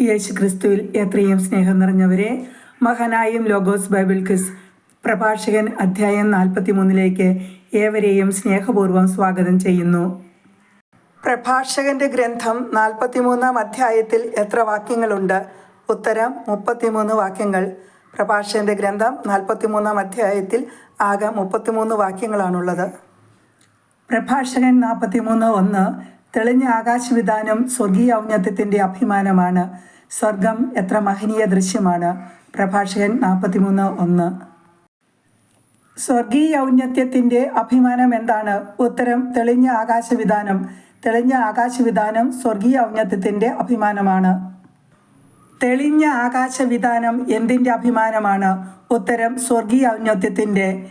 യേശു ക്രിസ്തുവിൽ എത്രയും സ്നേഹം നിറഞ്ഞവരെ മഹാനായും ലോഗോസ് ബൈബിൾ ക്രിസ് പ്രഭാഷകൻ അധ്യായം നാൽപ്പത്തി മൂന്നിലേക്ക് ഏവരെയും സ്നേഹപൂർവം സ്വാഗതം ചെയ്യുന്നു. പ്രഭാഷകന്റെ ഗ്രന്ഥം നാൽപ്പത്തിമൂന്നാം അധ്യായത്തിൽ എത്ര വാക്യങ്ങളുണ്ട്? ഉത്തരം മുപ്പത്തിമൂന്ന് വാക്യങ്ങൾ. പ്രഭാഷകന്റെ ഗ്രന്ഥം നാൽപ്പത്തിമൂന്നാം അധ്യായത്തിൽ ആകെ മുപ്പത്തിമൂന്ന് വാക്യങ്ങളാണുള്ളത്. പ്രഭാഷകൻ നാൽപ്പത്തിമൂന്ന് ഒന്ന് തെളിഞ്ഞ ആകാശവിധാനം സ്വർഗീയ ഔന്നത്യത്തിന്റെ അഭിമാനമാണ്. സ്വർഗം എത്ര മഹനീയ ദൃശ്യമാണ്. പ്രഭാഷകൻ നാൽപ്പത്തിമൂന്ന് ഒന്ന്. സ്വർഗീയ ഔന്നത്യത്തിന്റെ അഭിമാനം എന്താണ്? ഉത്തരം തെളിഞ്ഞ ആകാശവിധാനം. തെളിഞ്ഞ ആകാശവിധാനം സ്വർഗീയ ഔന്നത്യത്തിന്റെ അഭിമാനമാണ്. തെളിഞ്ഞ ആകാശവിധാനം എന്തിന്റെ അഭിമാനമാണ്? ഉത്തരം സ്വർഗീയ ഔന്നത്യത്തിന്റെ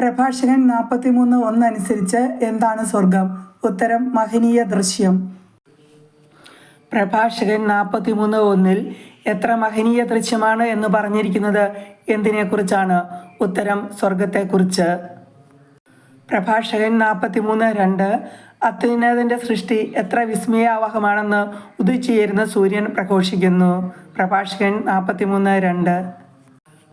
പ്രഭാഷകൻ നാൽപ്പത്തിമൂന്ന് ഒന്നനുസരിച്ച് എന്താണ് സ്വർഗം? ഉത്തരം മഹനീയ ദൃശ്യം. പ്രഭാഷകൻ നാൽപ്പത്തിമൂന്ന് ഒന്നിൽ എത്ര മഹനീയ ദൃശ്യമാണ് എന്ന് പറഞ്ഞിരിക്കുന്നത്? എന്തിനെക്കുറിച്ചാണ്? ഉത്തരം സ്വർഗത്തെക്കുറിച്ച്. പ്രഭാഷകൻ നാൽപ്പത്തിമൂന്ന് രണ്ട് അത്യുന്നതന്റെ സൃഷ്ടി എത്ര വിസ്മയാവഹമാണെന്ന് ഉദിച്ചുയരുന്ന സൂര്യൻ പ്രഘോഷിക്കുന്നു. പ്രഭാഷകൻ നാൽപ്പത്തിമൂന്ന് രണ്ട്.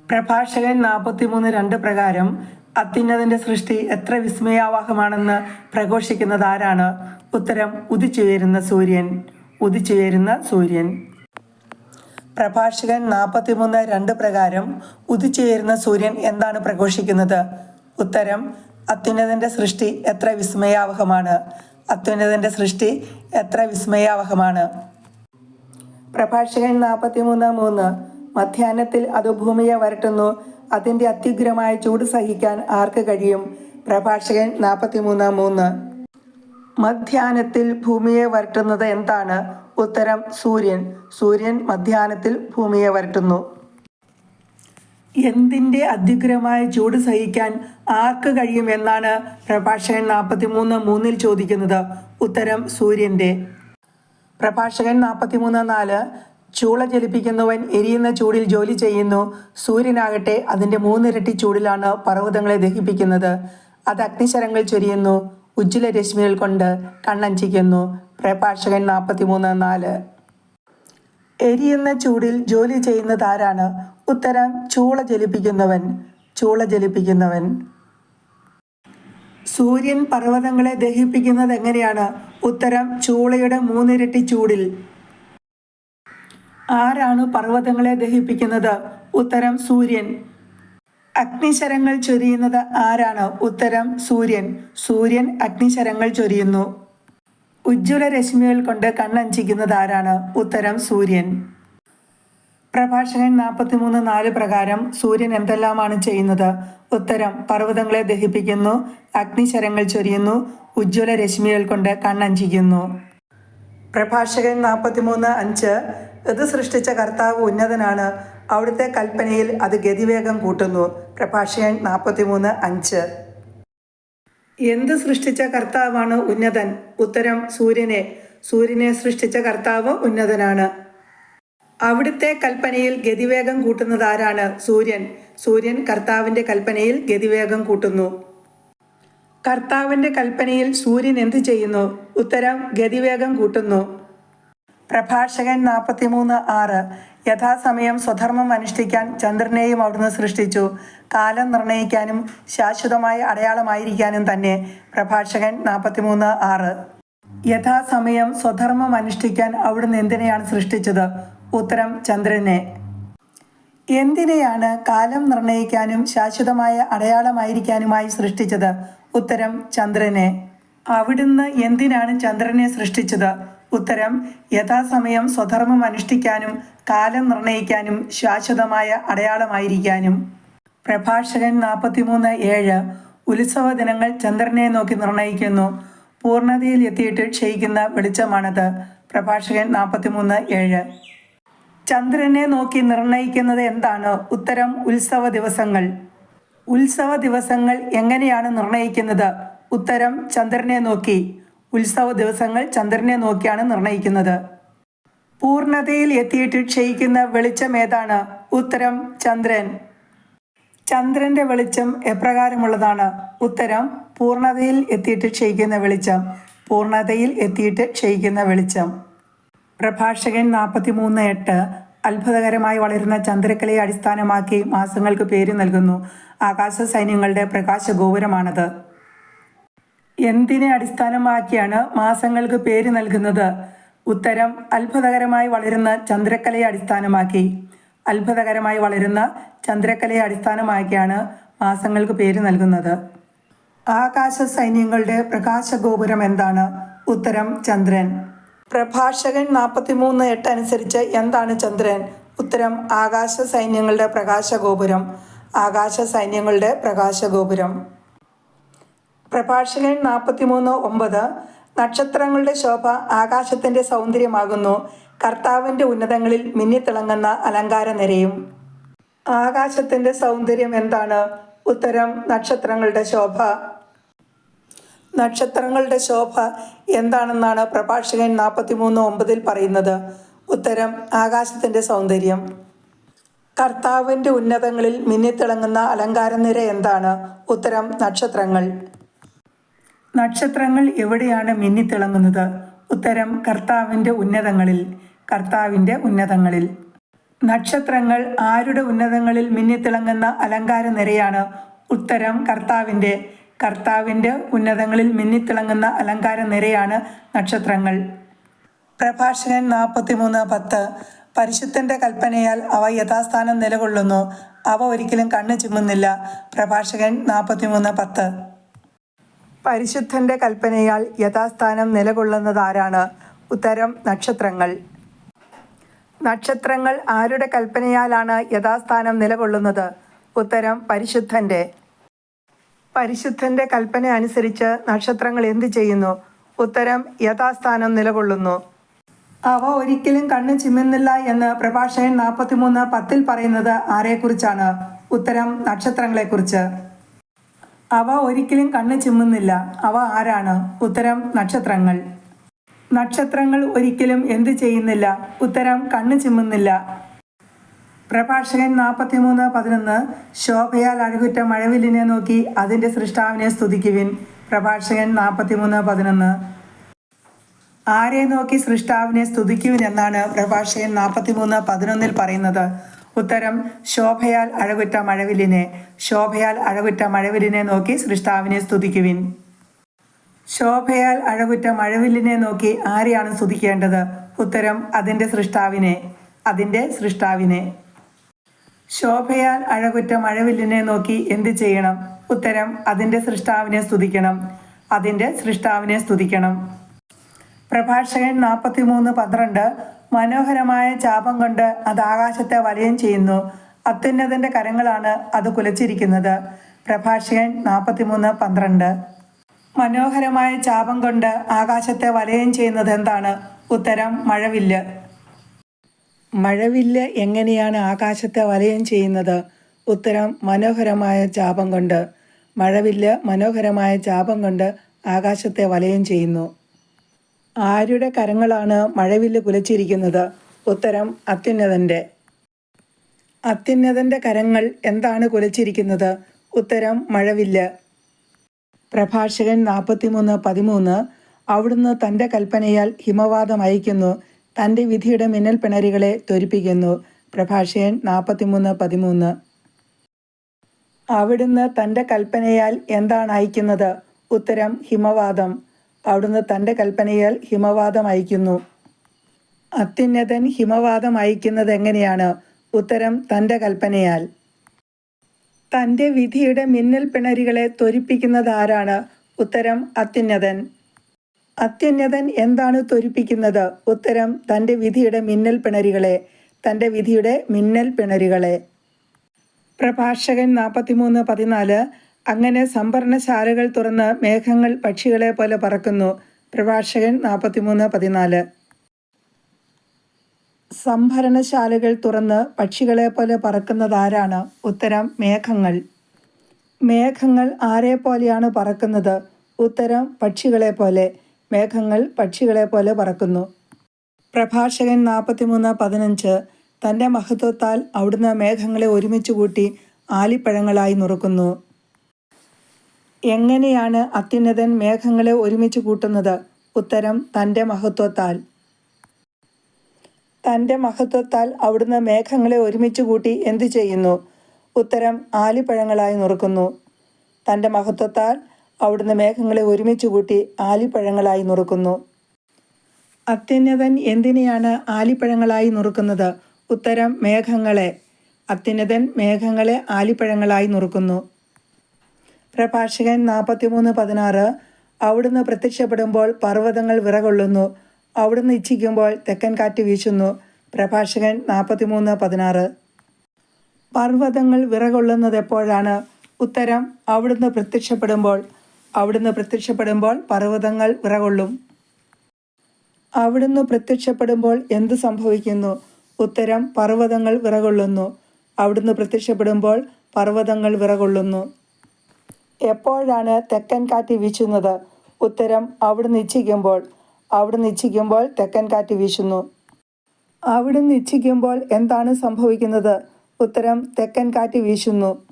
പ്രഭാഷകൻ നാൽപ്പത്തിമൂന്ന് രണ്ട് പ്രകാരം അത്യുന്നതന്റെ സൃഷ്ടി എത്ര വിസ്മയാവഹമാണെന്ന് പ്രഘോഷിക്കുന്നത് ആരാണ്? ഉത്തരം ഉദിച്ചുയരുന്ന സൂര്യൻ. ഉദിച്ചുയരുന്ന സൂര്യൻ. പ്രഭാഷകൻ നാൽപ്പത്തിമൂന്ന് രണ്ട് പ്രകാരം ഉദിച്ചുയരുന്ന സൂര്യൻ എന്താണ് പ്രഘോഷിക്കുന്നത്? ഉത്തരം അത്യുന്നതിന്റെ സൃഷ്ടി എത്ര വിസ്മയാവഹമാണ്? അത്യുന്നതിന്റെ സൃഷ്ടി എത്ര വിസ്മയാവഹമാണ്? പ്രഭാഷകൻ നാൽപ്പത്തിമൂന്ന് മൂന്ന്. മധ്യാഹ്നത്തിൽ അത് ഭൂമിയെ വരട്ടുന്നു. അതിന്റെ അത്യുഗ്രമായ ചൂട് സഹിക്കാൻ ആർക്ക് കഴിയും? പ്രഭാഷകൻ നാൽപ്പത്തിമൂന്ന് മൂന്ന്. മധ്യാനത്തിൽ ഭൂമിയെ വരട്ടുന്നത് എന്താണ്? ഉത്തരം സൂര്യൻ. സൂര്യൻ മധ്യാനത്തിൽ ഭൂമിയെ വരട്ടുന്നു. എന്തിന്റെ അത്യുഗ്രമായ ചൂട് സഹിക്കാൻ ആർക്ക് കഴിയും എന്നാണ് പ്രഭാഷകൻ നാൽപ്പത്തിമൂന്ന് മൂന്നിൽ ചോദിക്കുന്നത്. ഉത്തരം സൂര്യന്റെ പ്രഭാഷകൻ നാൽപ്പത്തിമൂന്ന് നാല്. ചൂള ജലിപ്പിക്കുന്നവൻ എരിയുന്ന ചൂടിൽ ജോലി ചെയ്യുന്നു. സൂര്യനാകട്ടെ അതിന്റെ മൂന്നിരട്ടി ചൂടിലാണ് പർവതങ്ങളെ ദഹിപ്പിക്കുന്നത്. അത് അഗ്നിശരങ്ങൾ ചൊരിയുന്നു. ഉജ്ജ്വല രശ്മികൾ കൊണ്ട് കണ്ണഞ്ചിക്കുന്നു. പ്രഭാഷകൻ നാൽപ്പത്തിമൂന്ന് നാല്. എരിയുന്ന ചൂടിൽ ജോലി ചെയ്യുന്നത് ആരാണ്? ഉത്തരം ചൂള ജലിപ്പിക്കുന്നവൻ ചൂള ജലിപ്പിക്കുന്നവൻ സൂര്യൻ പർവതങ്ങളെ ദഹിപ്പിക്കുന്നത് എങ്ങനെയാണ്? ഉത്തരം ചൂളയുടെ മൂന്നിരട്ടി ചൂടിൽ ആരാണ് പർവതങ്ങളെ ദഹിപ്പിക്കുന്നത്? ഉത്തരം സൂര്യൻ. അഗ്നിശരങ്ങൾ ചൊരിയുന്നത് ആരാണ്? ഉത്തരം സൂര്യൻ. സൂര്യൻ അഗ്നിശരങ്ങൾ ചൊരിയുന്നു. ഉജ്ജ്വല രശ്മികൾ കൊണ്ട് കണ്ണഞ്ചിക്കുന്നത് ആരാണ്? ഉത്തരം സൂര്യൻ. പ്രഭാഷകൻ നാൽപ്പത്തിമൂന്ന് നാല് പ്രകാരം സൂര്യൻ എന്തെല്ലാമാണ് ചെയ്യുന്നത്? ഉത്തരം പർവതങ്ങളെ ദഹിപ്പിക്കുന്നു അഗ്നിശരങ്ങൾ ചൊരിയുന്നു ഉജ്ജ്വല രശ്മികൾ കൊണ്ട് കണ്ണഞ്ചിക്കുന്നു. പ്രഭാഷകൻ നാൽപ്പത്തിമൂന്ന് അഞ്ച്. ഇത് സൃഷ്ടിച്ച കർത്താവ് ഉന്നതനാണ്. അവിടുത്തെ കൽപ്പനയിൽ അത് ഗതിവേഗം കൂട്ടുന്നു. പ്രഭാഷകൻ നാൽപ്പത്തിമൂന്ന് അഞ്ച്. എന്ത് സൃഷ്ടിച്ച കർത്താവാണ് ഉന്നതൻ? ഉത്തരം സൂര്യനെ. സൂര്യനെ സൃഷ്ടിച്ച കർത്താവ് ഉന്നതനാണ്. അവിടുത്തെ കൽപ്പനയിൽ ഗതിവേഗം കൂട്ടുന്നത് ആരാണ്? സൂര്യൻ. സൂര്യൻ കർത്താവിന്റെ കൽപ്പനയിൽ ഗതിവേഗം കൂട്ടുന്നു. കർത്താവിന്റെ കൽപ്പനയിൽ സൂര്യൻ എന്ത് ചെയ്യുന്നു? ഉത്തരം ഗതിവേഗം കൂട്ടുന്നു. പ്രഭാഷകൻ നാൽപ്പത്തിമൂന്ന് ആറ്. യഥാസമയം സ്വധർമ്മം അനുഷ്ഠിക്കാൻ ചന്ദ്രനെയും അവിടുന്ന് സൃഷ്ടിച്ചു. കാലം നിർണയിക്കാനും ശാശ്വതമായ അടയാളമായിരിക്കാനും തന്നെ പ്രഭാഷകൻ നാൽപ്പത്തിമൂന്ന് ആറ്. യഥാസമയം സ്വധർമ്മം അനുഷ്ഠിക്കാൻ അവിടുന്ന് എന്തിനെയാണ് സൃഷ്ടിച്ചത്? ഉത്തരം ചന്ദ്രനെ. എന്തിനെയാണ് കാലം നിർണയിക്കാനും ശാശ്വതമായ അടയാളമായിരിക്കാനുമായി സൃഷ്ടിച്ചത്? ഉത്തരം ചന്ദ്രനെ. അവിടുന്ന് എന്തിനാണ് ചന്ദ്രനെ സൃഷ്ടിച്ചത്? ഉത്തരം യഥാസമയം സ്വധർമ്മം അനുഷ്ഠിക്കാനും കാലം നിർണയിക്കാനും ശാശ്വതമായ അടയാളമായിരിക്കാനും. പ്രഭാഷകൻ നാൽപ്പത്തിമൂന്ന് ഏഴ്. ഉത്സവ ദിനങ്ങൾ ചന്ദ്രനെ നോക്കി നിർണയിക്കുന്നു. പൂർണതയിൽ എത്തിയിട്ട് ക്ഷയിക്കുന്ന വെളിച്ചമാണത്. പ്രഭാഷകൻ നാൽപ്പത്തിമൂന്ന് ഏഴ്. ചന്ദ്രനെ നോക്കി നിർണയിക്കുന്നത് എന്താണ്? ഉത്തരം ഉത്സവ ദിവസങ്ങൾ. ഉത്സവ ദിവസങ്ങൾ എങ്ങനെയാണ് നിർണയിക്കുന്നത്? ഉത്തരം ചന്ദ്രനെ നോക്കി. ഉത്സവ ദിവസങ്ങൾ ചന്ദ്രനെ നോക്കിയാണ് നിർണയിക്കുന്നത്. പൂർണതയിൽ എത്തിയിട്ട് ക്ഷയിക്കുന്ന വെളിച്ചം ഏതാണ്? ഉത്തരം ചന്ദ്രൻ. ചന്ദ്രന്റെ വെളിച്ചം എപ്രകാരമുള്ളതാണ്? ഉത്തരം പൂർണതയിൽ എത്തിയിട്ട് ക്ഷയിക്കുന്ന വെളിച്ചം. പൂർണതയിൽ എത്തിയിട്ട് ക്ഷയിക്കുന്ന വെളിച്ചം. പ്രഭാഷകൻ നാൽപ്പത്തിമൂന്ന് എട്ട് അത്ഭുതകരമായി വളരുന്ന ചന്ദ്രക്കലയെ അടിസ്ഥാനമാക്കി മാസങ്ങൾക്ക് പേര് നൽകുന്നു. ആകാശ സൈന്യങ്ങളുടെ പ്രകാശ ഗോപുരമാണത് എന്തിനെ അടിസ്ഥാനമാക്കിയാണ് മാസങ്ങൾക്ക് പേര് നൽകുന്നത്? ഉത്തരം അത്ഭുതകരമായി വളരുന്ന ചന്ദ്രക്കലയെ അടിസ്ഥാനമാക്കി. അത്ഭുതകരമായി വളരുന്ന ചന്ദ്രക്കലയെ അടിസ്ഥാനമാക്കിയാണ് മാസങ്ങൾക്ക് പേര് നൽകുന്നത്. ആകാശ സൈന്യങ്ങളുടെ പ്രകാശ ഗോപുരം എന്താണ്? ഉത്തരം ചന്ദ്രൻ. പ്രഭാഷകൻ നാൽപ്പത്തിമൂന്ന് എട്ട് അനുസരിച്ച് എന്താണ് ചന്ദ്രൻ? ഉത്തരം ആകാശ സൈന്യങ്ങളുടെ പ്രകാശ ഗോപുരം ആകാശ സൈന്യങ്ങളുടെ പ്രകാശഗോപുരം. പ്രഭാഷകൻ നാൽപ്പത്തിമൂന്ന് ഒമ്പത്. നക്ഷത്രങ്ങളുടെ ശോഭ ആകാശത്തിന്റെ സൗന്ദര്യമാകുന്നു. കർത്താവിന്റെ ഉന്നതങ്ങളിൽ മിന്നിത്തിളങ്ങുന്ന അലങ്കാര നിരയും. ആകാശത്തിന്റെ സൗന്ദര്യം എന്താണ്? ഉത്തരം നക്ഷത്രങ്ങളുടെ ശോഭ. നക്ഷത്രങ്ങളുടെ ശോഭ എന്താണെന്നാണ് പ്രഭാഷകൻ നാൽപ്പത്തിമൂന്ന് ഒമ്പതിൽ പറയുന്നത്. ഉത്തരം ആകാശത്തിന്റെ സൗന്ദര്യം. കർത്താവിന്റെ ഉന്നതങ്ങളിൽ മിന്നിത്തിളങ്ങുന്ന അലങ്കാരനിര എന്താണ്? ഉത്തരം നക്ഷത്രങ്ങൾ. നക്ഷത്രങ്ങൾ എവിടെയാണ് മിന്നിത്തിളങ്ങുന്നത്? ഉത്തരം കർത്താവിന്റെ ഉന്നതങ്ങളിൽ. കർത്താവിന്റെ ഉന്നതങ്ങളിൽ. നക്ഷത്രങ്ങൾ ആരുടെ ഉന്നതങ്ങളിൽ മിന്നിത്തിളങ്ങുന്ന അലങ്കാര നിരയാണ് ഉത്തരം കർത്താവിന്റെ കർത്താവിന്റെ ഉന്നതങ്ങളിൽ മിന്നിത്തിളങ്ങുന്ന അലങ്കാര നിരയാണ് നക്ഷത്രങ്ങൾ. പ്രഭാഷകൻ നാൽപ്പത്തിമൂന്ന് പത്ത്. പരിശുദ്ധന്റെ കൽപ്പനയാൽ അവ യഥാസ്ഥാനം നിലകൊള്ളുന്നു. അവ ഒരിക്കലും കണ്ണു ചിമ്മുന്നില്ല പ്രഭാഷകൻ നാൽപ്പത്തിമൂന്ന് പത്ത്. പരിശുദ്ധന്റെ കൽപ്പനയാൽ യഥാസ്ഥാനം നിലകൊള്ളുന്നത് ആരാണ്? ഉത്തരം നക്ഷത്രങ്ങൾ. നക്ഷത്രങ്ങൾ ആരുടെ കൽപ്പനയാലാണ് യഥാസ്ഥാനം നിലകൊള്ളുന്നത്? ഉത്തരം പരിശുദ്ധന്റെ. പരിശുദ്ധന്റെ കൽപ്പന അനുസരിച്ച് നക്ഷത്രങ്ങൾ എന്തു ചെയ്യുന്നു? ഉത്തരം യഥാസ്ഥാനം നിലകൊള്ളുന്നു. അവ ഒരിക്കലും കണ്ണു ചിമ്മുന്നില്ല എന്ന് പ്രഭാഷകൻ നാൽപ്പത്തിമൂന്ന് പത്തിൽ പറയുന്നത് ആരെക്കുറിച്ചാണ്? ഉത്തരം നക്ഷത്രങ്ങളെ കുറിച്ച് അവ ഒരിക്കലും കണ്ണു ചിമ്മുന്നില്ല. അവ ആരാണ്? ഉത്തരം നക്ഷത്രങ്ങൾ. നക്ഷത്രങ്ങൾ ഒരിക്കലും എന്ത് ചെയ്യുന്നില്ല? ഉത്തരം കണ്ണു ചിമ്മുന്നില്ല. പ്രഭാഷകൻ നാൽപ്പത്തിമൂന്ന് പതിനൊന്ന് ശോഭയാൽ അഴകുറ്റ മഴവില്ലിനെ നോക്കി അതിന്റെ സൃഷ്ടാവിനെ സ്തുതിക്കുവിൻ. പ്രഭാഷകൻ നാൽപ്പത്തിമൂന്ന് പതിനൊന്ന് ആരെ നോക്കി സൃഷ്ടാവിനെ സ്തുതിക്കുവിൻ എന്നാണ് പ്രഭാഷകൻ നാൽപ്പത്തിമൂന്ന് പതിനൊന്നിൽ പറയുന്നത്. ഉത്തരം ശോഭയാൽ അഴകുറ്റ മഴവിലിനെ ശോഭയാൽ അഴകുറ്റ മഴവിലിനെ നോക്കി സൃഷ്ടാവിനെ സ്തുതിക്കുവിൻ. ശോഭയാൽ അഴകുറ്റ മഴവില്ലിനെ നോക്കി ആരെയാണ് സ്തുതിക്കേണ്ടത്? ഉത്തരം അതിന്റെ സൃഷ്ടാവിനെ. അതിന്റെ സൃഷ്ടാവിനെ. ശോഭയാൽ അഴകുറ്റ മഴവില്ലിനെ നോക്കി എന്ത് ചെയ്യണം? ഉത്തരം അതിന്റെ സൃഷ്ടാവിനെ സ്തുതിക്കണം. അതിന്റെ സൃഷ്ടാവിനെ സ്തുതിക്കണം. പ്രഭാഷകൻ നാൽപ്പത്തിമൂന്ന് പന്ത്രണ്ട് മനോഹരമായ ചാപം കൊണ്ട് അത് ആകാശത്തെ വലയം ചെയ്യുന്നു. അത്യുന്നതന്റെ കരങ്ങളാണ് അത് കുലച്ചിരിക്കുന്നത്. പ്രഭാഷകൻ നാൽപ്പത്തിമൂന്ന് പന്ത്രണ്ട്. മനോഹരമായ ചാപം കൊണ്ട് ആകാശത്തെ വലയം ചെയ്യുന്നത് എന്താണ്? ഉത്തരം മഴവില്ല്. മഴവില്ല് എങ്ങനെയാണ് ആകാശത്തെ വലയം ചെയ്യുന്നത്? ഉത്തരം മനോഹരമായ ചാപം കൊണ്ട്. മഴവില്ല് മനോഹരമായ ചാപം കൊണ്ട് ആകാശത്തെ വലയം ചെയ്യുന്നു. ആരുടെ കരങ്ങളാണ് മഴവില്ല് കുലച്ചിരിക്കുന്നത്? ഉത്തരം അത്യുന്നതന്റെ അത്യുന്നതന്റെ കരങ്ങൾ എന്താണ് കുലച്ചിരിക്കുന്നത്? ഉത്തരം മഴവില്ല്. പ്രഭാഷകൻ നാൽപ്പത്തിമൂന്ന് പതിമൂന്ന് അവിടുന്ന് തന്റെ കൽപ്പനയാൽ ഹിമവാദം അയക്കുന്നു തന്റെ വിധിയുടെ മിന്നൽ പിണരികളെ ത്വരിപ്പിക്കുന്നു പ്രഭാഷകൻ നാൽപ്പത്തിമൂന്ന് പതിമൂന്ന്. അവിടുന്ന് തന്റെ കൽപ്പനയാൽ എന്താണ് അയക്കുന്നത് ഉത്തരം ഹിമവാദം. അവിടുന്ന് തന്റെ കൽപ്പനയാൽ ഹിമവാദം അയക്കുന്നു അത്യുന്നതൻ ഹിമവാദം അയക്കുന്നത് എങ്ങനെയാണ്? ഉത്തരം തന്റെ കൽപ്പനയാൽ. തന്റെ വിധിയുടെ മിന്നൽ പിണരികളെ ത്വരിപ്പിക്കുന്നത് ആരാണ്? ഉത്തരം അത്യുന്നതൻ. അത്യുന്നതൻ എന്താണ് ത്വരിപ്പിക്കുന്നത്? ഉത്തരം തന്റെ വിധിയുടെ മിന്നൽ പിണരികളെ തന്റെ വിധിയുടെ മിന്നൽ പിണരികളെ. പ്രഭാഷകൻ നാൽപ്പത്തിമൂന്ന് പതിനാല് അങ്ങനെ സംഭരണശാലകൾ തുറന്ന് മേഘങ്ങൾ പക്ഷികളെ പോലെ പറക്കുന്നു. പ്രഭാഷകൻ നാൽപ്പത്തിമൂന്ന് പതിനാല്. സംഭരണശാലകൾ തുറന്ന് പക്ഷികളെ പോലെ പറക്കുന്നത് ആരാണ് ഉത്തരം മേഘങ്ങൾ. മേഘങ്ങൾ ആരെ പോലെയാണ് പറക്കുന്നത്? ഉത്തരം പക്ഷികളെ പോലെ. മേഘങ്ങൾ പക്ഷികളെ പോലെ പറക്കുന്നു. പ്രഭാഷകൻ നാൽപ്പത്തിമൂന്ന് പതിനഞ്ച്. തന്റെ മഹത്വത്താൽ അവിടുന്ന് മേഘങ്ങളെ ഒരുമിച്ച് കൂട്ടി ആലിപ്പഴങ്ങളായി നുറുക്കുന്നു. എങ്ങനെയാണ് അത്യുന്നതൻ മേഘങ്ങളെ ഒരുമിച്ച് കൂട്ടുന്നത്? ഉത്തരം തന്റെ മഹത്വത്താൽ. തന്റെ മഹത്വത്താൽ അവിടുന്ന് മേഘങ്ങളെ ഒരുമിച്ച് കൂട്ടി എന്തു ചെയ്യുന്നു? ഉത്തരം ആലിപ്പഴങ്ങളായി നുറുക്കുന്നു. തന്റെ മഹത്വത്താൽ അവിടുന്ന് മേഘങ്ങളെ ഒരുമിച്ച് കൂട്ടി ആലിപ്പഴങ്ങളായി നുറുക്കുന്നു. അത്യുന്നതൻ എന്തിനെയാണ് ആലിപ്പഴങ്ങളായി നുറുക്കുന്നത്? ഉത്തരം മേഘങ്ങളെ. അത്യുന്നതൻ മേഘങ്ങളെ ആലിപ്പഴങ്ങളായി നുറുക്കുന്നു. പ്രഭാഷകൻ നാൽപ്പത്തിമൂന്ന് പതിനാറ്. അവിടുന്ന് പ്രത്യക്ഷപ്പെടുമ്പോൾ പർവതങ്ങൾ വിറകൊള്ളുന്നു. അവിടുന്ന് ഇച്ഛിക്കുമ്പോൾ തെക്കൻ കാറ്റ് വീശുന്നു. പ്രഭാഷകൻ നാൽപ്പത്തിമൂന്ന് പതിനാറ്. പർവതങ്ങൾ വിറകൊള്ളുന്നത് എപ്പോഴാണ്? ഉത്തരം അവിടുന്ന് പ്രത്യക്ഷപ്പെടുമ്പോൾ. അവിടുന്ന് പ്രത്യക്ഷപ്പെടുമ്പോൾ പർവതങ്ങൾ വിറകൊള്ളും. അവിടുന്ന് പ്രത്യക്ഷപ്പെടുമ്പോൾ എന്ത് സംഭവിക്കുന്നു? ഉത്തരം പർവതങ്ങൾ വിറകൊള്ളുന്നു. അവിടുന്ന് പ്രത്യക്ഷപ്പെടുമ്പോൾ പർവതങ്ങൾ വിറകൊള്ളുന്നു. എപ്പോഴാണ് തെക്കൻ കാറ്റ് വീശുന്നത്? ഉത്തരം അവിടെ ഇച്ഛിക്കുമ്പോൾ അവിടെ ഇച്ഛിക്കുമ്പോൾ തെക്കൻ കാറ്റ് വീശുന്നു. അവിടെ ഇച്ഛിക്കുമ്പോൾ എന്താണ് സംഭവിക്കുന്നത്? ഉത്തരം തെക്കൻ കാറ്റ് വീശുന്നു.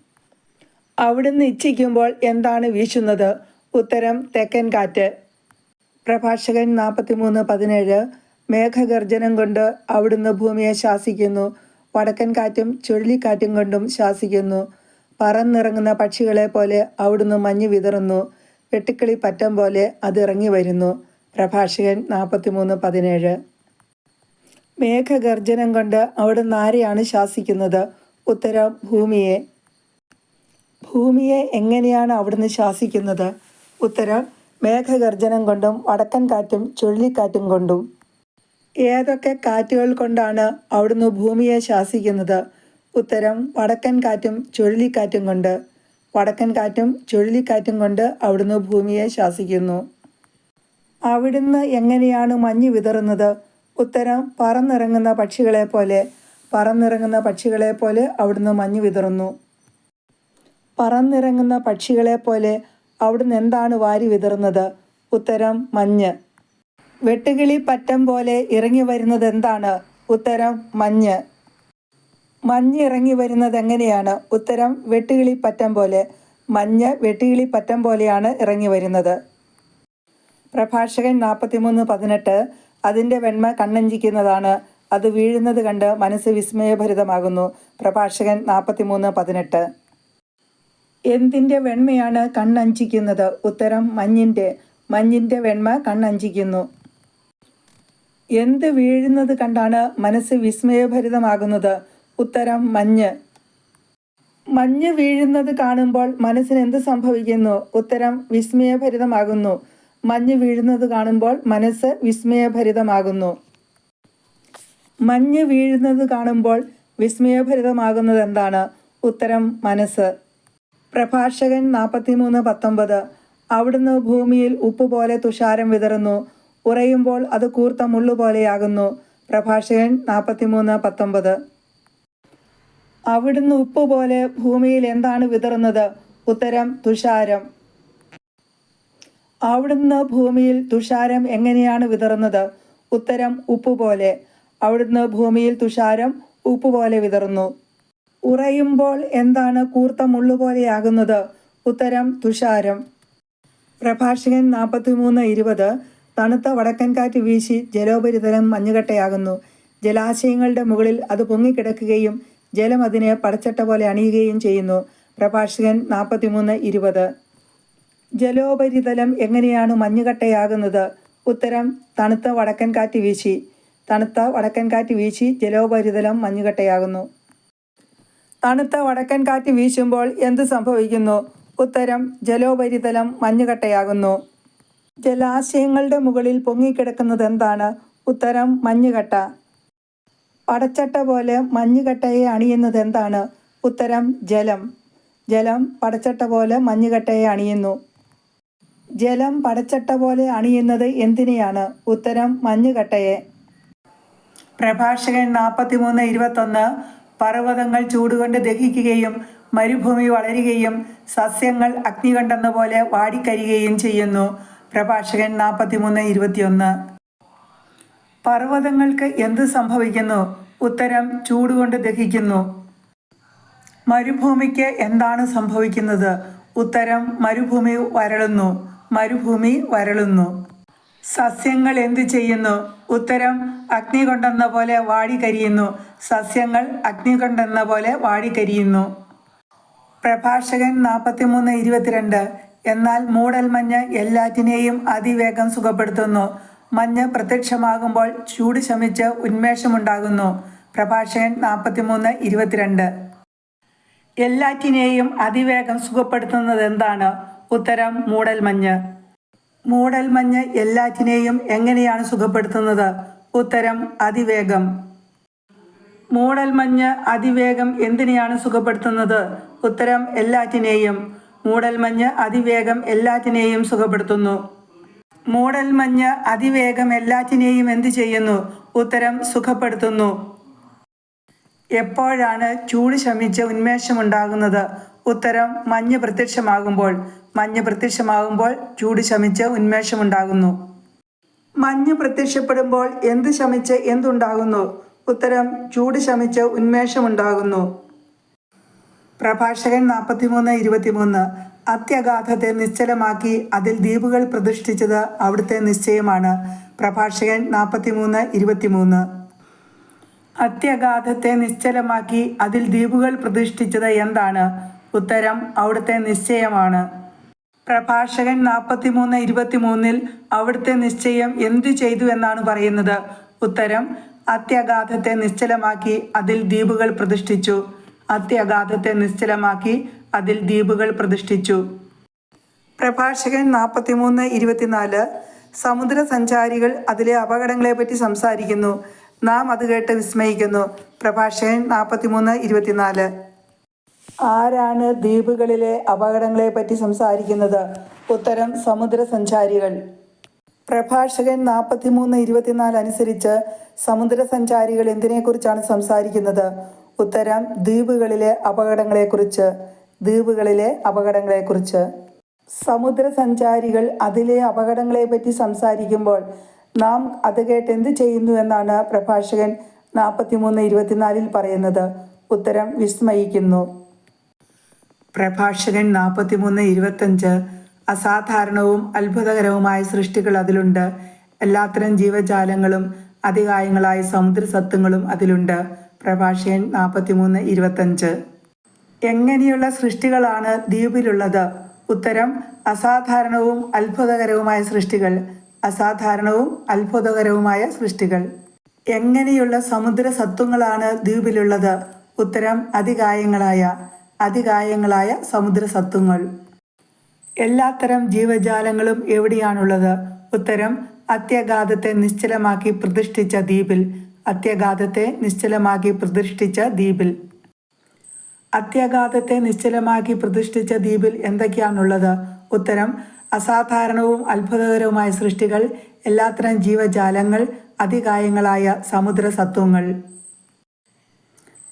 അവിടെ ഇച്ഛിക്കുമ്പോൾ എന്താണ് വീശുന്നത്? ഉത്തരം തെക്കൻ കാറ്റ്. പ്രഭാഷകൻ നാൽപ്പത്തിമൂന്ന് പതിനേഴ് മേഘഗർജനം കൊണ്ട് അവിടുന്ന് ഭൂമിയെ ശാസിക്കുന്നു. വടക്കൻ കാറ്റും ചുഴലിക്കാറ്റും കൊണ്ടും ശാസിക്കുന്നു. പറന്നിറങ്ങുന്ന പക്ഷികളെ പോലെ അവിടുന്ന് മഞ്ഞ് വിതറുന്നു. വെട്ടിക്കിളി പറ്റം പോലെ അതിറങ്ങി വരുന്നു. പ്രഭാഷകൻ നാൽപ്പത്തിമൂന്ന് പതിനേഴ്. മേഘഗർജനം കൊണ്ട് അവിടുന്ന് ആരെയാണ് ശാസിക്കുന്നത്? ഉത്തരം ഭൂമിയെ. ഭൂമിയെ എങ്ങനെയാണ് അവിടുന്ന് ശാസിക്കുന്നത്? ഉത്തരം മേഘഗർജനം കൊണ്ടും വടക്കൻ കാറ്റും ചുഴലിക്കാറ്റും കൊണ്ടും. ഏതൊക്കെ കാറ്റുകൾ കൊണ്ടാണ് അവിടുന്ന് ഭൂമിയെ ശാസിക്കുന്നത്? ഉത്തരം വടക്കൻ കാറ്റും ചുഴലിക്കാറ്റും കൊണ്ട്. വടക്കൻ കാറ്റും ചുഴലിക്കാറ്റും കൊണ്ട് അവിടുന്ന് ഭൂമിയെ ശാസിക്കുന്നു. അവിടുന്ന് എങ്ങനെയാണ് മഞ്ഞ് വിതറുന്നത്? ഉത്തരം പറന്നിറങ്ങുന്ന പക്ഷികളെ പോലെ. പറന്നിറങ്ങുന്ന പക്ഷികളെ പോലെ അവിടുന്ന് മഞ്ഞ് വിതറുന്നു. പറന്നിറങ്ങുന്ന പക്ഷികളെ പോലെ അവിടുന്ന് എന്താണ് വാരി വിതറുന്നത്? ഉത്തരം മഞ്ഞ്. വെട്ടുകിളി പറ്റം പോലെ ഇറങ്ങി വരുന്നത് എന്താണ്? ഉത്തരം മഞ്ഞ്. മഞ്ഞ് ഇറങ്ങി വരുന്നത് എങ്ങനെയാണ്? ഉത്തരം വെട്ടുകിളി പറ്റം പോലെ. മഞ്ഞ് വെട്ടുകിളി പറ്റം പോലെയാണ് ഇറങ്ങി വരുന്നത്. പ്രഭാഷകൻ നാൽപ്പത്തിമൂന്ന് പതിനെട്ട്. അതിന്റെ വെണ്മ കണ്ണഞ്ചിക്കുന്നതാണ്. അത് വീഴുന്നത് കണ്ട് മനസ്സ് വിസ്മയഭരിതമാകുന്നു. പ്രഭാഷകൻ നാൽപ്പത്തിമൂന്ന് പതിനെട്ട്. എന്തിന്റെ വെണ്മയാണ് കണ്ണഞ്ചിക്കുന്നത്? ഉത്തരം മഞ്ഞിന്റെ മഞ്ഞിന്റെ വെണ്മ കണ്ണഞ്ചിക്കുന്നു. എന്ത് വീഴുന്നത് കണ്ടാണ് മനസ്സ് വിസ്മയഭരിതമാകുന്നത്? ഉത്തരം മഞ്ഞ്. മഞ്ഞ് വീഴുന്നത് കാണുമ്പോൾ മനസ്സിന് എന്ത് സംഭവിക്കുന്നു? ഉത്തരം വിസ്മയഭരിതമാകുന്നു. മഞ്ഞ് വീഴുന്നത് കാണുമ്പോൾ മനസ്സ് വിസ്മയഭരിതമാകുന്നു. മഞ്ഞ് വീഴുന്നത് കാണുമ്പോൾ വിസ്മയഭരിതമാകുന്നത് എന്താണ്? ഉത്തരം മനസ്സ്. പ്രഭാഷകൻ നാൽപ്പത്തിമൂന്ന് പത്തൊമ്പത്. അവിടുന്ന് ഭൂമിയിൽ ഉപ്പ് പോലെ തുഷാരം വിതറുന്നു. ഉറയുമ്പോൾ അത് കൂർത്ത മുള്ളുപോലെയാകുന്നു. പ്രഭാഷകൻ നാൽപ്പത്തിമൂന്ന് പത്തൊമ്പത്. അവിടുന്ന് ഉപ്പ് പോലെ ഭൂമിയിൽ എന്താണ് വിതറുന്നത്? ഉത്തരം തുഷാരം. അവിടുന്ന് ഭൂമിയിൽ തുഷാരം എങ്ങനെയാണ് വിതറുന്നത്? ഉത്തരം ഉപ്പ് പോലെ അവിടുന്ന് ഭൂമിയിൽ തുഷാരം ഉപ്പ് പോലെ വിതറുന്നു. ഉറയുമ്പോൾ എന്താണ് കൂർത്ത മുള്ളുപോലെയാകുന്നത്? ഉത്തരം തുഷാരം. പ്രഭാഷകൻ നാൽപ്പത്തിമൂന്ന് ഇരുപത്. തണുത്ത വടക്കൻ കാറ്റ് വീശി ജലോപരിതലം മഞ്ഞുകട്ടയാകുന്നു. ജലാശയങ്ങളുടെ മുകളിൽ അത് പൊങ്ങിക്കിടക്കുകയും ജലം അതിനെ പടച്ചട്ട പോലെ അണിയുകയും ചെയ്യുന്നു. പ്രഭാഷകൻ നാൽപ്പത്തിമൂന്ന് ഇരുപത്. ജലോപരിതലം എങ്ങനെയാണ് മഞ്ഞുകട്ടയാകുന്നത്? ഉത്തരം തണുത്ത വടക്കൻ കാറ്റ് വീശി. തണുത്ത വടക്കൻ കാറ്റ് വീശി ജലോപരിതലം മഞ്ഞുകട്ടയാകുന്നു. തണുത്ത വടക്കൻ കാറ്റ് വീശുമ്പോൾ എന്ത് സംഭവിക്കുന്നു? ഉത്തരം ജലോപരിതലം മഞ്ഞുകട്ടയാകുന്നു. ജലാശയങ്ങളുടെ മുകളിൽ പൊങ്ങിക്കിടക്കുന്നത് എന്താണ്? ഉത്തരം മഞ്ഞുകട്ട. പടച്ചട്ട പോലെ മഞ്ഞുകട്ടയെ അണിയുന്നത് എന്താണ്? ഉത്തരം ജലം. ജലം പടച്ചട്ട പോലെ മഞ്ഞുകട്ടയെ അണിയുന്നു. ജലം പടച്ചട്ട പോലെ അണിയുന്നത് എന്തിനെയാണ്? ഉത്തരം മഞ്ഞുകട്ടയെ പ്രഭാഷകൻ നാൽപ്പത്തിമൂന്ന് ഇരുപത്തൊന്ന് പർവതങ്ങൾ ചൂടുകൊണ്ട് ദഹിക്കുകയും മരുഭൂമി വളരുകയും സസ്യങ്ങൾ അഗ്നികണ്ടെന്ന പോലെ വാടിക്കരിയുകയും ചെയ്യുന്നു. പ്രഭാഷകൻ നാൽപ്പത്തിമൂന്ന് ഇരുപത്തിയൊന്ന്. പർവതങ്ങൾക്ക് എന്ത് സംഭവിക്കുന്നു? ഉത്തരം ചൂടുകൊണ്ട് ദഹിക്കുന്നു. മരുഭൂമിക്ക് എന്താണ് സംഭവിക്കുന്നത്? ഉത്തരം മരുഭൂമി വരളുന്നു. മരുഭൂമി വരളുന്നു. സസ്യങ്ങൾ എന്തു ചെയ്യുന്നു? ഉത്തരം അഗ്നി കൊണ്ടെന്ന പോലെ വാടിക്കരിയുന്നു സസ്യങ്ങൾ അഗ്നി കൊണ്ടെന്ന പോലെ വാടിക്കരിയുന്നു പ്രഭാഷകൻ നാൽപ്പത്തിമൂന്ന് ഇരുപത്തിരണ്ട്. എന്നാൽ മൂടൽമഞ്ഞ് എല്ലാറ്റിനെയും അതിവേഗം സുഖപ്പെടുത്തുന്നു. മഞ്ഞ് പ്രത്യക്ഷമാകുമ്പോൾ ചൂട് ശമിച്ച് ഉന്മേഷമുണ്ടാകുന്നു. പ്രഭാഷകൻ നാൽപ്പത്തിമൂന്ന് ഇരുപത്തിരണ്ട്. എല്ലാറ്റിനെയും അതിവേഗം സുഖപ്പെടുത്തുന്നത് എന്താണ്? ഉത്തരം മൂടൽമഞ്ഞ് മൂടൽമഞ്ഞ് എല്ലാറ്റിനെയും എങ്ങനെയാണ് സുഖപ്പെടുത്തുന്നത്? ഉത്തരം അതിവേഗം. മൂടൽമഞ്ഞ് അതിവേഗം എന്തിനെയാണ് സുഖപ്പെടുത്തുന്നത്? ഉത്തരം എല്ലാറ്റിനെയും. മൂടൽമഞ്ഞ് അതിവേഗം എല്ലാറ്റിനെയും സുഖപ്പെടുത്തുന്നു. മൂടൽമഞ്ഞ് അതിവേഗം എല്ലാറ്റിനെയും എന്തു ചെയ്യുന്നു? ഉത്തരം സുഖപ്പെടുത്തുന്നു. എപ്പോഴാണ് ചൂട് ശമിച്ച് ഉന്മേഷമുണ്ടാകുന്നത്? ഉത്തരം മഞ്ഞ് പ്രത്യക്ഷമാകുമ്പോൾ. മഞ്ഞ് പ്രത്യക്ഷമാകുമ്പോൾ ചൂട് ശമിച്ച് ഉന്മേഷമുണ്ടാകുന്നു. മഞ്ഞ് പ്രത്യക്ഷപ്പെടുമ്പോൾ എന്ത് ശമിച്ച് എന്തുണ്ടാകുന്നു? ഉത്തരം ചൂട് ശമിച്ച് ഉന്മേഷമുണ്ടാകുന്നു. പ്രഭാഷകൻ നാൽപ്പത്തിമൂന്ന് ഇരുപത്തിമൂന്ന്. അത്യഗാധത്തെ നിശ്ചലമാക്കി അതിൽ ദ്വീപുകൾ പ്രതിഷ്ഠിച്ചത് അവിടുത്തെ നിശ്ചയമാണ്. പ്രഭാഷകൻ നാൽപ്പത്തിമൂന്ന് ഇരുപത്തിമൂന്ന്. അത്യഗാധത്തെ നിശ്ചലമാക്കി അതിൽ ദ്വീപുകൾ പ്രതിഷ്ഠിച്ചത് എന്താണ്? ഉത്തരം അവിടുത്തെ നിശ്ചയമാണ്. പ്രഭാഷകൻ നാൽപ്പത്തിമൂന്ന് ഇരുപത്തിമൂന്നിൽ അവിടുത്തെ നിശ്ചയം എന്തു ചെയ്തു എന്നാണ് പറയുന്നത്? ഉത്തരം അത്യഗാധത്തെ നിശ്ചലമാക്കി അതിൽ ദ്വീപുകൾ പ്രതിഷ്ഠിച്ചു. അത്യഗാധത്തെ നിശ്ചലമാക്കി അതിൽ ദ്വീപുകൾ പ്രതിഷ്ഠിച്ചു. പ്രഭാഷകൻ നാൽപ്പത്തിമൂന്ന് ഇരുപത്തിനാല് സമുദ്ര സഞ്ചാരികൾ അതിലെ അപകടങ്ങളെപ്പറ്റി സംസാരിക്കുന്നു. നാം അത് കേട്ട് വിസ്മയിക്കുന്നു. പ്രഭാഷകൻ നാൽപ്പത്തിമൂന്ന് ഇരുപത്തിനാല്. ആരാണ് ദ്വീപുകളിലെ അപകടങ്ങളെപ്പറ്റി സംസാരിക്കുന്നത്? ഉത്തരം സമുദ്ര സഞ്ചാരികൾ പ്രഭാഷകൻ നാൽപ്പത്തിമൂന്ന് ഇരുപത്തിനാല് അനുസരിച്ച് സമുദ്ര സഞ്ചാരികൾ എന്തിനെക്കുറിച്ചാണ് സംസാരിക്കുന്നത്? ഉത്തരം ദ്വീപുകളിലെ അപകടങ്ങളെക്കുറിച്ച്. ദ്വീപുകളിലെ അപകടങ്ങളെക്കുറിച്ച്. സമുദ്ര സഞ്ചാരികൾ അതിലെ അപകടങ്ങളെപ്പറ്റി സംസാരിക്കുമ്പോൾ നാം അത് കേട്ട് എന്ത് ചെയ്യുന്നു എന്നാണ് പ്രഭാഷകൻ നാൽപ്പത്തിമൂന്ന് ഇരുപത്തിനാലിൽ പറയുന്നത്. ഉത്തരം വിസ്മയിക്കുന്നു. പ്രഭാഷകൻ നാൽപ്പത്തിമൂന്ന് ഇരുപത്തഞ്ച് അസാധാരണവും അത്ഭുതകരവുമായ സൃഷ്ടികൾ അതിലുണ്ട്. എല്ലാത്തരം ജീവജാലങ്ങളും അതികായങ്ങളായ സമുദ്ര സത്വങ്ങളും അതിലുണ്ട്. പ്രഭാഷകൻ നാൽപ്പത്തിമൂന്ന് ഇരുപത്തഞ്ച് എങ്ങനെയുള്ള സൃഷ്ടികളാണ് ദ്വീപിലുള്ളത്? ഉത്തരം അസാധാരണവും അത്ഭുതകരവുമായ സൃഷ്ടികൾ. അസാധാരണവും അത്ഭുതകരവുമായ സൃഷ്ടികൾ. എങ്ങനെയുള്ള സമുദ്ര സത്വങ്ങളാണ് ദ്വീപിലുള്ളത്? ഉത്തരം അതികായങ്ങളായ അതികായങ്ങളായ സമുദ്ര സത്വങ്ങൾ. എല്ലാത്തരം ജീവജാലങ്ങളും എവിടെയാണുള്ളത്? ഉത്തരം അത്യഗാധത്തെ നിശ്ചലമാക്കി പ്രതിഷ്ഠിച്ച ദ്വീപിൽ. അത്യഗാധത്തെ നിശ്ചലമാക്കി പ്രതിഷ്ഠിച്ച ദ്വീപിൽ. അത്യഗാധത്തെ നിശ്ചലമാക്കി പ്രതിഷ്ഠിച്ച ദ്വീപിൽ എന്തൊക്കെയാണുള്ളത്? ഉത്തരം അസാധാരണവും അത്ഭുതകരവുമായ സൃഷ്ടികൾ എല്ലാത്തരം ജീവജാലങ്ങൾ അതികായങ്ങളായ സമുദ്ര സത്വങ്ങൾ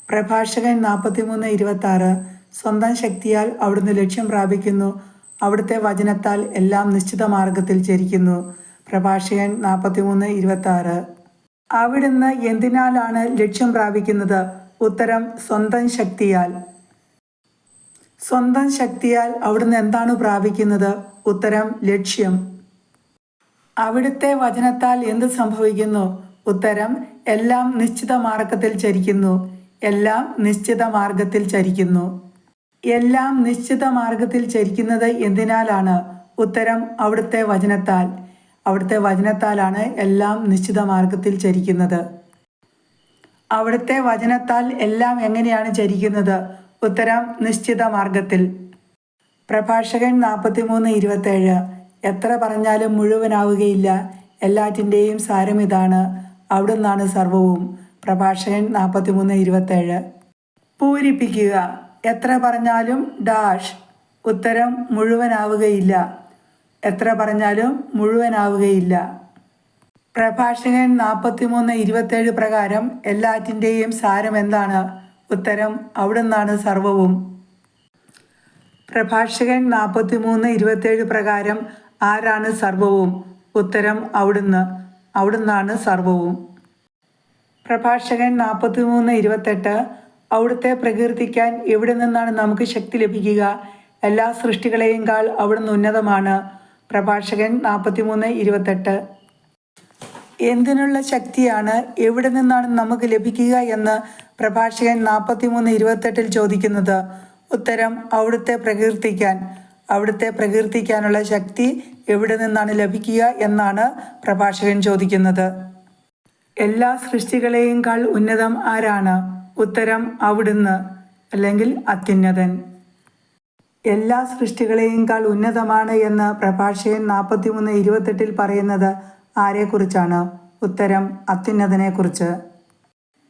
പ്രഭാഷകൻ നാൽപ്പത്തിമൂന്ന് ഇരുപത്തി ആറ് സ്വന്തം ശക്തിയാൽ അവിടുന്ന് ലക്ഷ്യം പ്രാപിക്കുന്നു അവിടുത്തെ വചനത്താൽ എല്ലാം നിശ്ചിത മാർഗത്തിൽ ചരിക്കുന്നു. പ്രഭാഷകൻ നാൽപ്പത്തിമൂന്ന് ഇരുപത്തി ആറ് അവിടുന്ന് എന്തിനാലാണ് ലക്ഷ്യം പ്രാപിക്കുന്നത്? ഉത്തരം സ്വന്തം ശക്തിയാൽ. സ്വന്തം ശക്തിയാൽ അവിടുന്ന് എന്താണ് പ്രാപിക്കുന്നത്? ഉത്തരം ലക്ഷ്യം. അവിടുത്തെ വചനത്താൽ എന്ത് സംഭവിക്കുന്നു? ഉത്തരം എല്ലാം നിശ്ചിത മാർഗത്തിൽ ചരിക്കുന്നു. എല്ലാം നിശ്ചിത മാർഗത്തിൽ ചരിക്കുന്നു. എല്ലാം നിശ്ചിത മാർഗത്തിൽ ചരിക്കുന്നത് എന്തിനാലാണ്? ഉത്തരം അവിടുത്തെ വചനത്താൽ. അവിടുത്തെ വചനത്താലാണ് എല്ലാം നിശ്ചിത മാർഗത്തിൽ ചരിക്കുന്നത്. അവിടുത്തെ വചനത്താൽ എല്ലാം എങ്ങനെയാണ് ചരിക്കുന്നത്? ഉത്തരം നിശ്ചിത മാർഗത്തിൽ. പ്രഭാഷകൻ നാൽപ്പത്തിമൂന്ന് ഇരുപത്തേഴ്. എത്ര പറഞ്ഞാലും മുഴുവനാവുകയില്ല. എല്ലാറ്റിന്റെയും സാരം ഇതാണ്. അവിടുന്നാണ് സർവവും. പ്രഭാഷകൻ നാൽപ്പത്തിമൂന്ന് ഇരുപത്തേഴ്. പൂരിപ്പിക്കുക. എത്ര പറഞ്ഞാലും ഡാഷ്. ഉത്തരം മുഴുവനാവുകയില്ല. എത്ര പറഞ്ഞാലും മുഴുവനാവുകയില്ല. പ്രഭാഷകൻ നാൽപ്പത്തിമൂന്ന് ഇരുപത്തേഴ് പ്രകാരം എല്ലാറ്റിന്റെയും സാരം എന്താണ്? ഉത്തരം അവിടുന്നാണ് സർവവും. പ്രഭാഷകൻ നാൽപ്പത്തിമൂന്ന് ഇരുപത്തേഴ് പ്രകാരം ആരാണ് സർവവും? ഉത്തരം അവിടുന്ന് അവിടുന്നാണ് സർവവും. പ്രഭാഷകൻ നാൽപ്പത്തിമൂന്ന് ഇരുപത്തെട്ട് അവിടുത്തെ പ്രകീർത്തിക്കാൻ എവിടെ നിന്നാണ് നമുക്ക് ശക്തി ലഭിക്കുക? എല്ലാ സൃഷ്ടികളെയും കാൾ അവിടുന്ന് ഉന്നതമാണ്. പ്രഭാഷകൻ നാൽപ്പത്തിമൂന്ന് ഇരുപത്തെട്ട്. എന്തിനുള്ള ശക്തിയാണ് എവിടെ നിന്നാണ് നമുക്ക് ലഭിക്കുക എന്ന് പ്രഭാഷകൻ നാൽപ്പത്തിമൂന്ന് ഇരുപത്തെട്ടിൽ ചോദിക്കുന്നത് ഉത്തരം അവിടുത്തെ പ്രകീർത്തിക്കാൻ അവിടുത്തെ പ്രകീർത്തിക്കാനുള്ള ശക്തി എവിടെ നിന്നാണ് ലഭിക്കുക എന്നാണ് പ്രഭാഷകൻ ചോദിക്കുന്നത്. എല്ലാ സൃഷ്ടികളെയുംകാൾ ഉന്നതം ആരാണ്? ഉത്തരം അവിടുന്ന് അല്ലെങ്കിൽ അത്യുന്നതൻ. എല്ലാ സൃഷ്ടികളെയുംകാൾ ഉന്നതമാണ് എന്ന് പ്രഭാഷകൻ നാൽപ്പത്തിമൂന്ന് ഇരുപത്തെട്ടിൽ പറയുന്നത് ആരെക്കുറിച്ചാണ്? ഉത്തരം അത്യുന്നതനെക്കുറിച്ച്.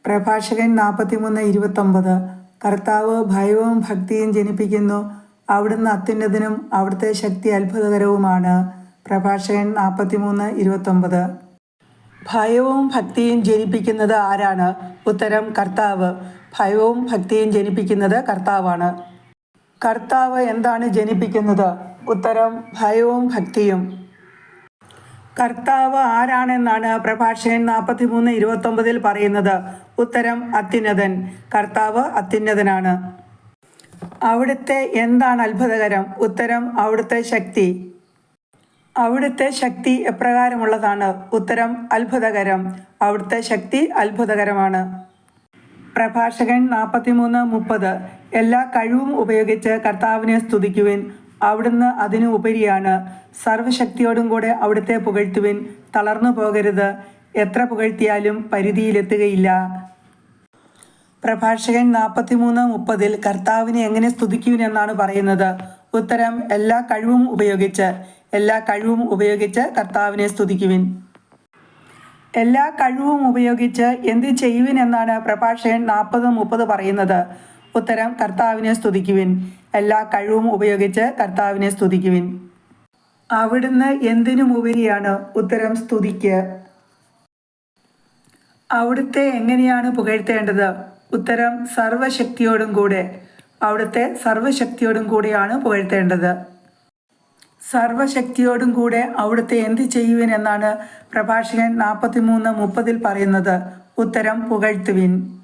പ്രഭാഷകൻ നാൽപ്പത്തിമൂന്ന് ഇരുപത്തൊമ്പത്. കർത്താവ് ഭയവും ഭക്തിയും ജനിപ്പിക്കുന്നു. അവിടുന്ന് അത്യുന്നതനും അവിടുത്തെ ശക്തി അത്ഭുതകരവുമാണ്. പ്രഭാഷകൻ നാൽപ്പത്തിമൂന്ന് ഇരുപത്തൊമ്പത്. ഭയവും ഭക്തിയും ജനിപ്പിക്കുന്നത് ആരാണ്? ഉത്തരം കർത്താവ്. ഭയവും ഭക്തിയും ജനിപ്പിക്കുന്നത് കർത്താവാണ്. കർത്താവ് എന്താണ് ജനിപ്പിക്കുന്നത്? ഉത്തരം ഭയവും ഭക്തിയും. കർത്താവ് ആരാണെന്നാണ് പ്രഭാഷകൻ നാൽപ്പത്തി മൂന്ന് ഇരുപത്തൊമ്പതിൽ പറയുന്നത്? ഉത്തരം അത്യുന്നതൻ. കർത്താവ് അത്യുന്നതനാണ്. അവിടുത്തെ എന്താണ് അത്ഭുതകരം? ഉത്തരം അവിടുത്തെ ശക്തി. അവിടുത്തെ ശക്തി എപ്രകാരമുള്ളതാണ്? ഉത്തരം അത്ഭുതകരം. അവിടുത്തെ ശക്തി അത്ഭുതകരമാണ്. പ്രഭാഷകൻ നാൽപ്പത്തി മൂന്ന് മുപ്പത്. എല്ലാ കഴിവും ഉപയോഗിച്ച് കർത്താവിനെ സ്തുതിക്കുവിൻ. അവിടുന്ന് അതിനു ഉപരിയാണ് സർവശക്തിയോടും കൂടെ അവിടുത്തെ പുകഴ്ത്തുവിൻ തളർന്നു പോകരുത്. എത്ര പുകഴ്ത്തിയാലും പരിധിയിലെത്തുകയില്ല. പ്രഭാഷകൻ നാൽപ്പത്തിമൂന്ന് മുപ്പതിൽ കർത്താവിനെ എങ്ങനെ സ്തുതിക്കുവിൻ എന്നാണ് പറയുന്നത്. ഉത്തരം എല്ലാ കഴിവും ഉപയോഗിച്ച് എല്ലാ കഴിവും ഉപയോഗിച്ച് കർത്താവിനെ സ്തുതിക്കുവിൻ. എല്ലാ കഴിവും ഉപയോഗിച്ച് എന്ത് ചെയ്യുവിൻ എന്നാണ് പ്രഭാഷകൻ നാൽപ്പത് മുപ്പത് പറയുന്നത്. ഉത്തരം കർത്താവിനെ സ്തുതിക്കുവിൻ. എല്ലാ കഴിവും ഉപയോഗിച്ച് കർത്താവിനെ സ്തുതിക്കുവിൻ. അവിടുന്ന് എന്തിനും ഉത്തരം സ്തുതിക്ക്. അവിടുത്തെ എങ്ങനെയാണ് പുകഴ്ത്തേണ്ടത്? ഉത്തരം സർവശക്തിയോടും കൂടെ. അവിടുത്തെ സർവശക്തിയോടും കൂടെയാണ് പുകഴ്ത്തേണ്ടത്. സർവശക്തിയോടും കൂടെ അവിടുത്തെ എന്ത് ചെയ്യുവിൻ എന്നാണ് പ്രഭാഷകൻ നാൽപ്പത്തിമൂന്ന് മുപ്പതിൽ പറയുന്നത്. ഉത്തരം പുകഴ്ത്തുവിൻ.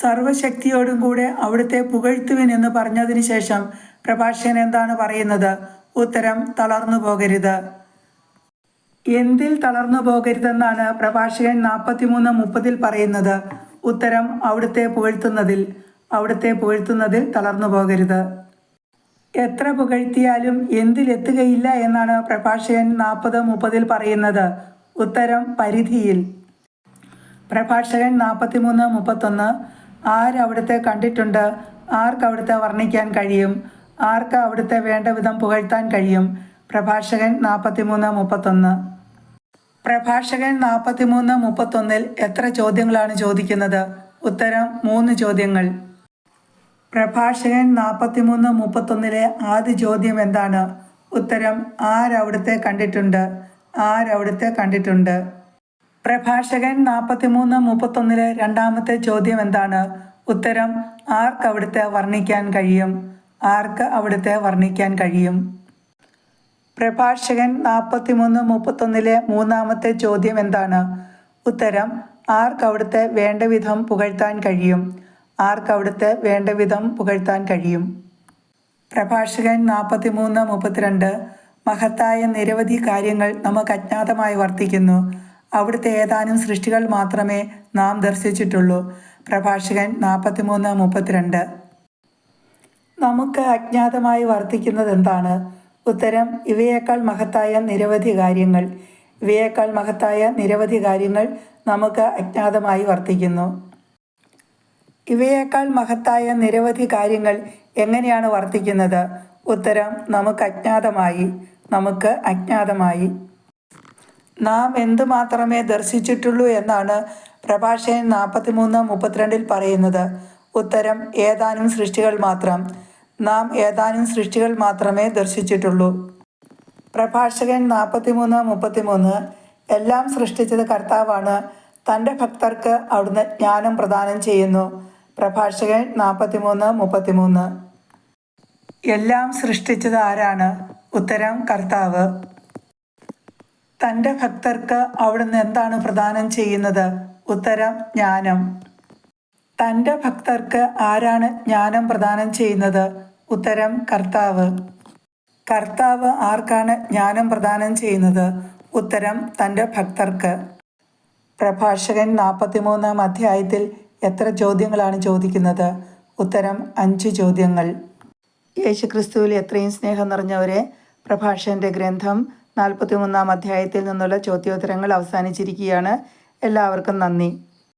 സർവശക്തിയോടും കൂടെ അവിടുത്തെ പുകഴ്ത്തുവിൻ എന്ന് പറഞ്ഞതിന് ശേഷം പ്രഭാഷകൻ എന്താണ് പറയുന്നത്? ഉത്തരം തളർന്നു പോകരുത്. എന്തിൽ തളർന്നു പോകരുതെന്നാണ് പ്രഭാഷകൻ നാൽപ്പത്തിമൂന്ന് മുപ്പതിൽ പറയുന്നത്. ഉത്തരം അവിടുത്തെ പുകഴ്ത്തുന്നതിൽ. അവിടുത്തെ പുകഴ്ത്തുന്നതിൽ തളർന്നു പോകരുത്. എത്ര പുകഴ്ത്തിയാലും എന്തിലെത്തുകയില്ല എന്നാണ് പ്രഭാഷകൻ നാൽപ്പത് മുപ്പതിൽ പറയുന്നത്. ഉത്തരം പരിധിയിൽ. പ്രഭാഷകൻ നാൽപ്പത്തിമൂന്ന് മുപ്പത്തൊന്ന് ആരവിടുത്തെ കണ്ടിട്ടുണ്ട്? ആർക്ക് അവിടുത്തെ വർണിക്കാൻ കഴിയും? ആർക്ക് അവിടുത്തെ വേണ്ട വിധം പുകഴ്ത്താൻ കഴിയും? പ്രഭാഷകൻ നാൽപ്പത്തിമൂന്ന് മുപ്പത്തൊന്ന്. പ്രഭാഷകൻ നാൽപ്പത്തിമൂന്ന് മുപ്പത്തൊന്നിൽ എത്ര ചോദ്യങ്ങളാണ് ചോദിക്കുന്നത്? ഉത്തരം മൂന്ന് ചോദ്യങ്ങൾ. പ്രഭാഷകൻ നാൽപ്പത്തിമൂന്ന് മുപ്പത്തൊന്നിലെ ആദ്യ ചോദ്യം എന്താണ്? ഉത്തരം ആരവിടുത്തെ കണ്ടിട്ടുണ്ട്? ആരവിടുത്തെ കണ്ടിട്ടുണ്ട്? പ്രഭാഷകൻ നാൽപ്പത്തിമൂന്ന് മുപ്പത്തൊന്നിലെ രണ്ടാമത്തെ ചോദ്യം എന്താണ് ഉത്തരം ആർക്ക് അവിടുത്തെ വർണിക്കാൻ കഴിയും? ആർക്ക് അവിടുത്തെ വർണിക്കാൻ കഴിയും? പ്രഭാഷകൻ നാൽപ്പത്തിമൂന്ന് മുപ്പത്തൊന്നിലെ മൂന്നാമത്തെ ചോദ്യം എന്താണ് ഉത്തരം ആർക്ക് അവിടുത്തെ വേണ്ട വിധം പുകഴ്ത്താൻ കഴിയും? ആർക്ക് അവിടുത്തെ വേണ്ട വിധം പുകഴ്ത്താൻ കഴിയും? പ്രഭാഷകൻ നാൽപ്പത്തിമൂന്ന് മുപ്പത്തിരണ്ട് മഹത്തായ നിരവധി കാര്യങ്ങൾ നമുക്ക് അജ്ഞാതമായി വർത്തിക്കുന്നു. അവിടുത്തെ ഏതാനും സൃഷ്ടികൾ മാത്രമേ നാം ദർശിച്ചിട്ടുള്ളൂ. പ്രഭാഷകൻ നാൽപ്പത്തിമൂന്ന് മുപ്പത്തിരണ്ട്. നമുക്ക് അജ്ഞാതമായി വർത്തിക്കുന്നത് എന്താണ് ഉത്തരം ഇവയേക്കാൾ മഹത്തായ നിരവധി കാര്യങ്ങൾ. ഇവയേക്കാൾ മഹത്തായ നിരവധി കാര്യങ്ങൾ നമുക്ക് അജ്ഞാതമായി വർത്തിക്കുന്നു. ഇവയേക്കാൾ മഹത്തായ നിരവധി കാര്യങ്ങൾ എങ്ങനെയാണ് വർത്തിക്കുന്നത്? ഉത്തരം നമുക്ക് അജ്ഞാതമായി. നമുക്ക് അജ്ഞാതമായി. നാം എന്തു മാത്രമേ ദർശിച്ചിട്ടുള്ളൂ എന്നാണ് പ്രഭാഷകൻ നാൽപ്പത്തിമൂന്ന് മുപ്പത്തിരണ്ടിൽ പറയുന്നത്. ഉത്തരം ഏതാനും സൃഷ്ടികൾ മാത്രം. നാം ഏതാനും സൃഷ്ടികൾ മാത്രമേ ദർശിച്ചിട്ടുള്ളൂ. പ്രഭാഷകൻ നാൽപ്പത്തിമൂന്ന് മുപ്പത്തിമൂന്ന് എല്ലാം സൃഷ്ടിച്ചത് കർത്താവാണ് തന്റെ ഭക്തർക്ക് അവിടുന്ന് ജ്ഞാനം പ്രദാനം ചെയ്യുന്നു. പ്രഭാഷകൻ നാൽപ്പത്തിമൂന്ന് മുപ്പത്തിമൂന്ന്. എല്ലാം സൃഷ്ടിച്ചത് ആരാണ്? ഉത്തരം കർത്താവ്. തന്റെ ഭക്തർക്ക് അവിടുന്ന് എന്താണ് പ്രദാനം ചെയ്യുന്നത്? ഉത്തരം ജ്ഞാനം. തന്റെ ഭക്തർക്ക് ആരാണ് ജ്ഞാനം പ്രദാനം ചെയ്യുന്നത്? ഉത്തരം കർത്താവ്. കർത്താവ് ആർക്കാണ് ജ്ഞാനം പ്രദാനം ചെയ്യുന്നത്? ഉത്തരം തന്റെ ഭക്തർക്ക്. പ്രഭാഷകൻ നാൽപ്പത്തിമൂന്നാം അധ്യായത്തിൽ എത്ര ചോദ്യങ്ങളാണ് ചോദിക്കുന്നത്? ഉത്തരം അഞ്ച് ചോദ്യങ്ങൾ. യേശുക്രിസ്തുവിൽ എത്രയും സ്നേഹം നിറഞ്ഞവരെ പ്രഭാഷകന്റെ ഗ്രന്ഥം നാൽപ്പത്തിമൂന്നാം അധ്യായത്തിൽ നിന്നുള്ള ചോദ്യോത്തരങ്ങൾ അവസാനിച്ചിരിക്കുകയാണ്. എല്ലാവർക്കും നന്ദി.